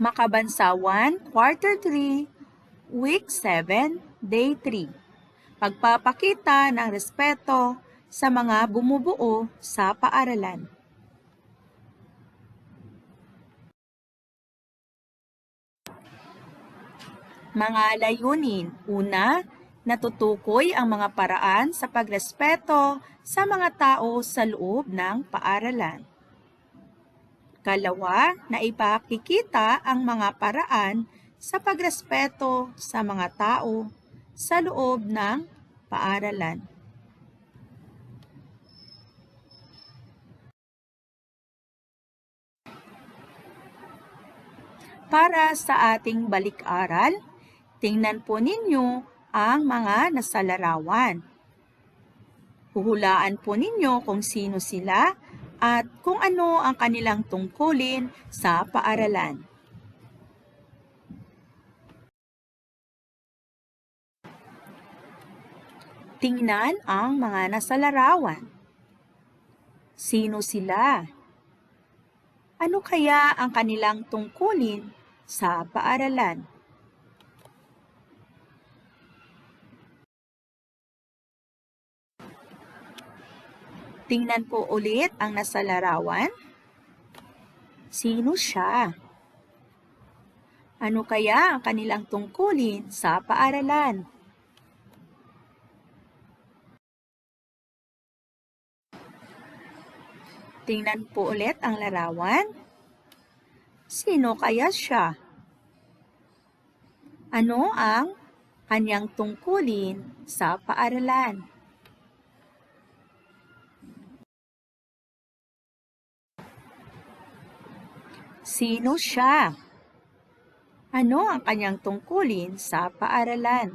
Makabansawan, Quarter 3, Week 7, Day 3. Pagpapakita ng respeto sa mga bumubuo sa paaralan. Mga layunin. Una, natutukoy ang mga paraan sa pagrespeto sa mga tao sa loob ng paaralan. Kalawa, na ipakikita ang mga paraan sa pagrespeto sa mga tao sa loob ng paaralan. Para sa ating balik-aral, tingnan po ninyo ang mga nasalarawan. Huhulaan po ninyo kung sino sila at kung ano ang kanilang tungkulin sa paaralan. Tingnan ang mga nasalarawan. Sino sila? Ano kaya ang kanilang tungkulin sa paaralan? Tingnan po ulit ang nasa larawan. Sino siya? Ano kaya ang kanilang tungkulin sa paaralan? Tingnan po ulit ang larawan. Sino kaya siya? Ano ang kanyang tungkulin sa paaralan? Sino siya? Ano ang kanyang tungkulin sa paaralan?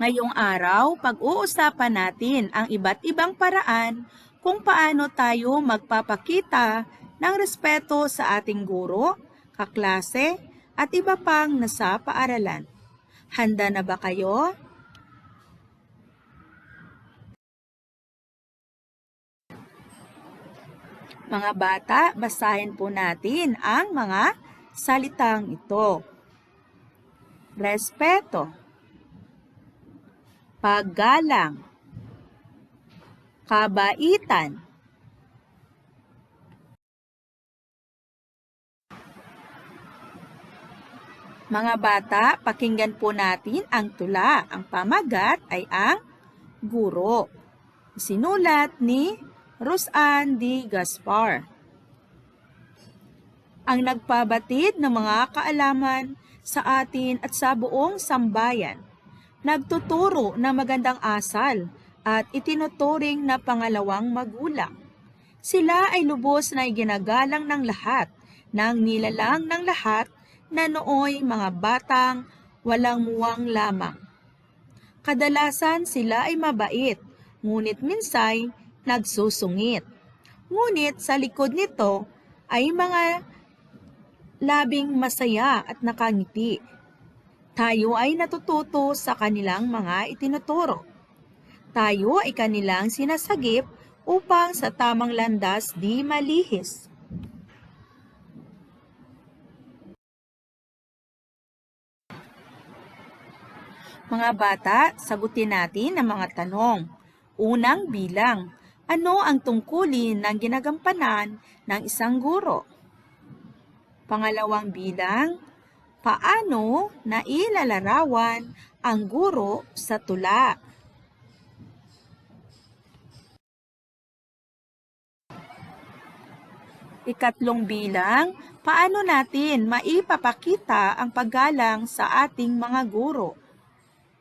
Ngayong araw, pag-uusapan natin ang iba't ibang paraan kung paano tayo magpapakita ng respeto sa ating guro, kaklase, at iba pang nasa paaralan. Handa na ba kayo? Mga bata, basahin po natin ang mga salitang ito. Respeto. Paggalang. Kabaitan. Mga bata, pakinggan po natin ang tula. Ang pamagat ay ang guro. Sinulat ni Rosan D. Gaspar. Ang nagpabatid ng mga kaalaman sa atin at sa buong sambayan. Nagtuturo ng magandang asal at itinuturing na pangalawang magulang. Sila ay lubos na iginagalang ng lahat, ng nilalang ng lahat na nooy mga batang walang muwang lamang. Kadalasan sila ay mabait, ngunit minsay nagsusungit. Ngunit sa likod nito ay mga labing masaya at nakangiti. Tayo ay natututo sa kanilang mga itinuturo. Tayo ay kanilang sinasagip upang sa tamang landas di malihis. Mga bata, sagutin natin ang mga tanong. Unang bilang, ano ang tungkulin ng ginagampanan ng isang guro? Pangalawang bilang, paano nailalarawan ang guro sa tula? Ikatlong bilang, paano natin maipapakita ang paggalang sa ating mga guro?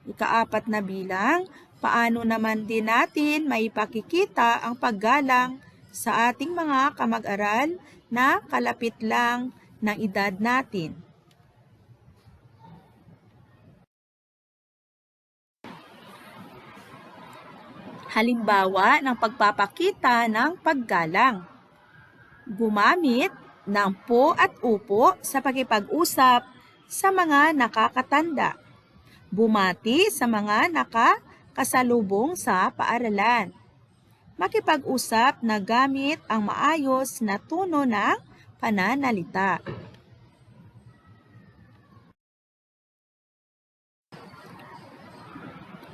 Ikaapat na bilang, paano naman din natin maipakikita ang paggalang sa ating mga kamag-aral na kalapit lang ng edad natin? Halimbawa ng pagpapakita ng paggalang. Gumamit ng po at upo sa pakipag-usap sa mga nakakatanda. Bumati sa mga nakakasalubong sa paaralan. makipag-usap na gamit ang maayos na tono ng pananalita.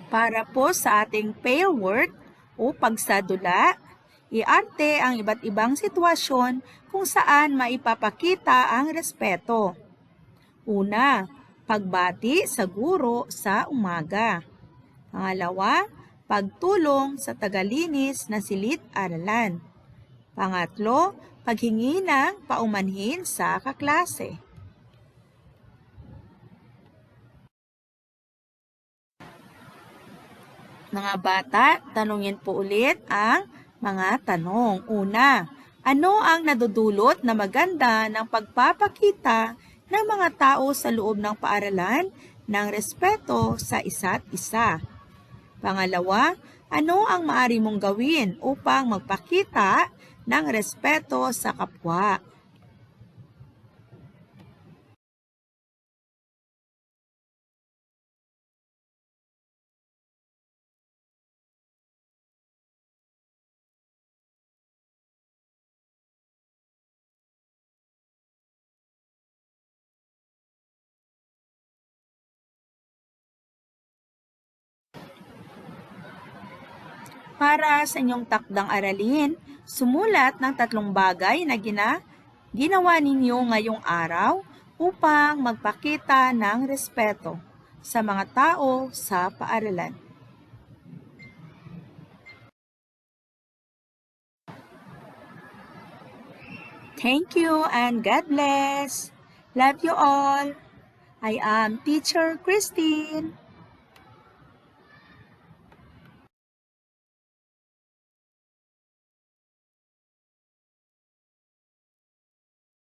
Para po sa ating pair work o pagsadula, iarte ang iba't ibang sitwasyon kung saan maipapakita ang respeto. Una, pagbati sa guro sa umaga. Pangalawa, pagtulong sa tagalinis na silit-aralan. Pangatlo, paghingi ng paumanhin sa kaklase. Mga bata, tanungin po ulit ang mga tanong. Una, ano ang nadudulot na maganda ng pagpapakita ng mga tao sa loob ng paaralan ng respeto sa isa't isa? Pangalawa, ano ang maari mong gawin upang magpakita ng respeto sa kapwa? Para sa inyong takdang aralin, sumulat ng tatlong bagay na gina, ginawa ninyo ngayong araw upang magpakita ng respeto sa mga tao sa paaralan. Thank you and God bless. Love you all. I am Teacher Christine.